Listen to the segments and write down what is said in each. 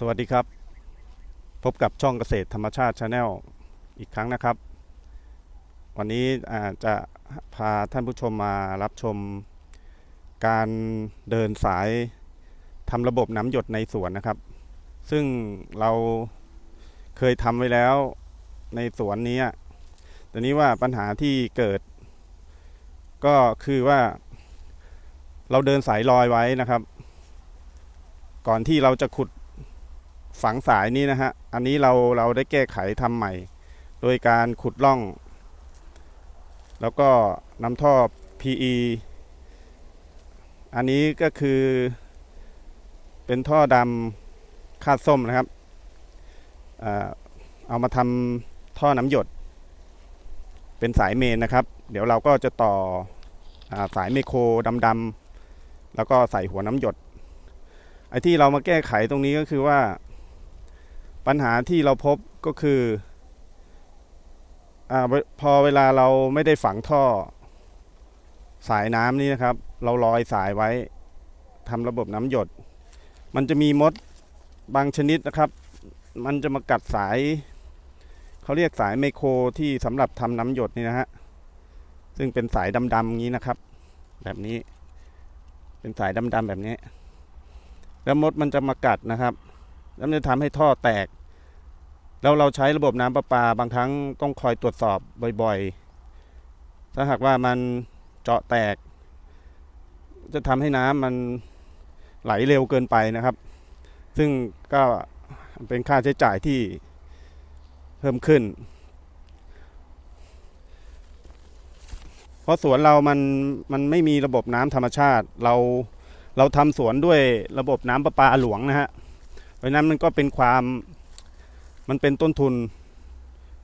สวัสดีครับ พบกับช่องเกษตรธรรมชาติชาแนลอีกครั้งนะครับ วันนี้อ่าจะพาท่านผู้ชมมารับชม การเดินสายทำระบบน้ำหยดในสวนนะครับ ซึ่งเราเคยทำไว้แล้วในสวนนี้แต่นี้ว่าปัญหาที่เกิด ก็คือว่า เราเดินสายลอยไว้นะครับ ก่อนที่เราจะขุด ฝังสายนี้นะฮะ อันนี้เราเราได้แก้ไขทำใหม่ โดยการขุดร่อง แล้วก็นำท่อ PE อันนี้ก็คือ เป็นท่อดำคาดส้มนะครับอ่าเอามาทำท่อน้ำหยด เป็นสายเมนนะครับ เดี๋ยวเราก็จะต่ออาสายไมโครดำๆแล้วก็ใส่หัวน้ำหยดไอ้ที่เรามาแก้ไขตรงนี้ก็คือว่า ปัญหาที่เราพบก็คืออพอเวลาเราไม่ได้ฝังท่อสายน้ำนี่นะครับ เราลอยสายไว้ทำระบบน้ำหยด มันจะมีมดบางชนิดนะครับ มันจะมากัดสาย เขาเรียกสายไมโครที่สำหรับทำน้ำหยดนี่นะฮะซึ่งเป็นสายดำๆงี้นะครับ แบบนี้ เป็นสายดำๆแบบนี้ แล้วมดมันจะมากัดนะครับ แล้วมันจะทำให้ท่อแตก แล้วเราใช้ระบบน้ำประปาบางครั้งต้องคอยตรวจสอบบ่อยๆ ถ้าหากว่ามันเจาะแตก จะทำให้น้ำมันไหลเร็วเกินไปนะครับ ซึ่งก็เป็นค่าใช้จ่ายที่เพิ่มขึ้น เพราะสวนเรามันมันไม่มีระบบน้ำธรรมชาติ เราเราทำสวนด้วยระบบน้ำประปาหลวงนะฮะ เพราะฉะนั้นมันก็เป็นความ มันเป็นต้นทุน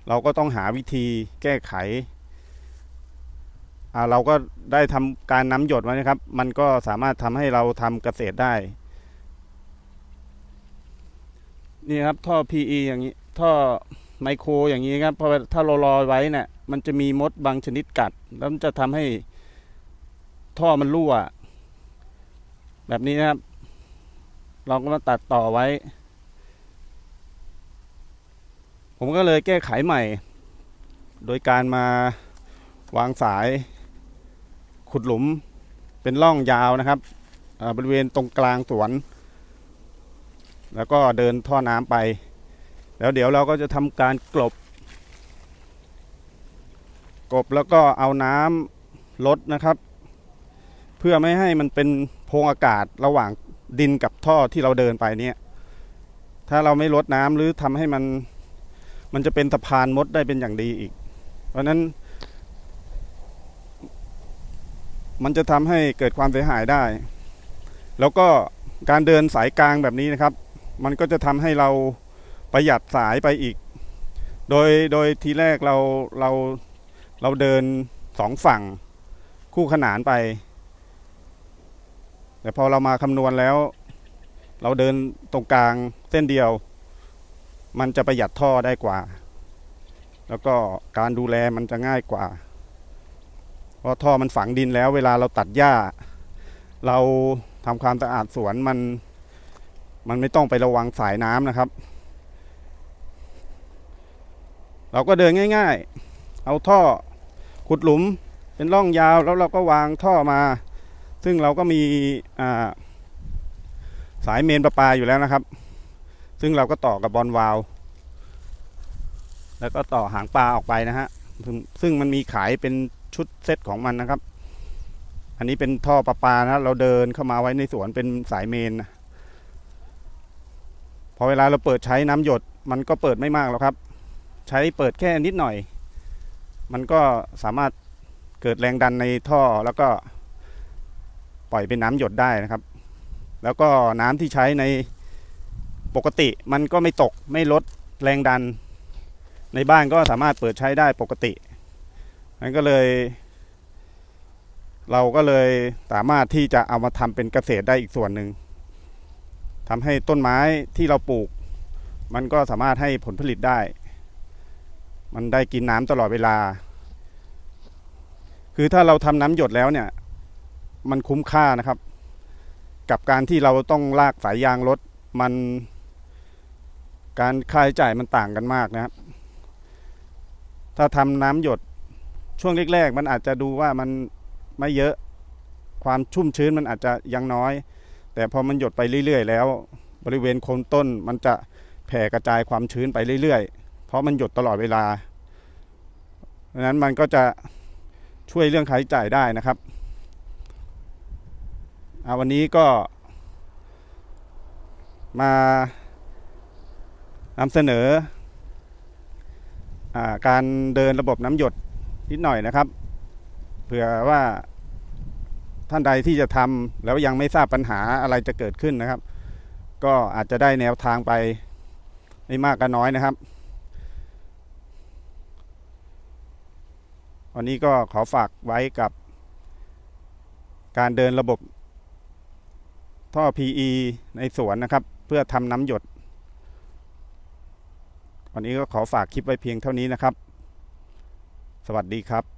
เราก็ต้องหาวิธีแก้ไขเราก็ได้ทำการน้ำหยดไว้นะครับ มันก็สามารถทำให้เราทำเกษตรได้ นี่ครับท่อ PE อย่างนี้ ท่อไมโครอย่างนี้ครับพราะว่าถ้าเราลอไว้เนี่ยมันจะมีมดบางชนิดกัด แล้วมันจะทำให้ท่อมันรั่ว แบบนี้นะครับ เราก็มาตัดต่อไว้ ผมก็เลยแก้ไขใหม่ โดยการมาวางสายขุดหลุมเป็นร่องยาวนะครับบริเวณตรงกลางสวน แล้วก็เดินท่อน้ำไป แล้วเดี๋ยวเราก็จะทำการกลบ กลบแล้วก็เอาน้ำลดนะครับ เพื่อไม่ให้มันเป็นโพรงอากาศระหว่างดินกับท่อที่เราเดินไปเนี่ย ถ้าเราไม่ลดน้ำหรือทำให้มัน มันจะเป็นสะพานมดได้เป็นอย่างดีอีก เพราะฉะนั้น มันจะทำให้เกิดความเสียหายได้ แล้วก็การเดินสายกลางแบบนี้นะครับ มันก็จะทำให้เราประหยัดสายไปอีก โดยโดยทีแรกเราเราเราเดินสองฝั่งคู่ขนานไป แต่พอเรามาคำนวณแล้ว เราเดินตรงกลางเส้นเดียว มันจะประหยัดท่อได้กว่า แล้วก็การดูแลมันจะง่ายกว่า เพราะท่อมันฝังดินแล้ว เวลาเราตัดหญ้า เราทำความสะอาดสวนมัน มันไม่ต้องไประวังสายน้ำนะครับ เราก็เดินง่าย ๆ เอาท่อขุดหลุมเป็นร่องยาวแล้วเราก็วางท่อมา ซึ่งเราก็มีสายเมนประปาอยู่แล้วนะครับ ซึ่งเราก็ต่อกับบอลวาลวแล้วก็ต่อหางปลาออกไปนะฮะ ซึ่งมันมีขายเป็นชุดเซตของมันนะครับ อันนี้เป็นท่อประปานะ เราเดินเข้ามาไว้ในสวนเป็นสายเมนนะพอเวลาเราเปิดใช้น้ำหยด มันก็เปิดไม่มากหรอกครับ ใช้เปิดแค่นิดหน่อย มันก็สามารถเกิดแรงดันในท่อแล้วก็ปล่อยเป็นน้ำหยดได้นะครับ แล้วก็น้ำที่ใช้ใน ปกติมันก็ไม่ตกไม่ลดแรงดัน ในบ้านก็สามารถเปิดใช้ได้ปกตินั้นก็เลย เราก็เลยสามารถที่จะเอามาทำเป็นเกษตรได้อีกส่วนหนึ่งทำให้ต้นไม้ที่เราปลูก มันก็สามารถให้ผลผลิตได้ มันได้กินน้ำตลอดเวลา คือถ้าเราทำน้ำหยดแล้วเนี่ย มันคุ้มค่านะครับ กับการที่เราต้องลากสายยางรถมัน การค่าใช้จ่ายมันต่างกันมากนะครับ ถ้าทำน้ำหยดช่วงแรกๆมันอาจจะดูว่ามันไม่เยอะความชุ่มชื้นมันอาจจะยังน้อย แต่พอมันหยดไปเรื่อย ๆ แล้ว บริเวณโคนต้นมันจะแผ่กระจายความชื้นไปเรื่อย ๆ เพราะมันหยดตลอดเวลาดังนั้นมันก็จะช่วยเรื่องค่าใช้จ่ายได้นะครับอ่าวันนี้ก็มา นำเสนออการเดินระบบน้ำหยดนิดหน่อยนะครับ เผื่อว่าท่านใดที่จะทำแล้วยังไม่ทราบปัญหาอะไรจะเกิดขึ้นนะครับ ก็อาจจะได้แนวทางไปไม่มากก็น้อยนะครับ วันนี้ก็ขอฝากไว้กับ การเดินระบบท่อ PE ในสวนนะครับ เพื่อทำน้ำหยด วันนี้ก็ขอฝากคลิปไว้เพียงเท่านี้นะครับ สวัสดีครับ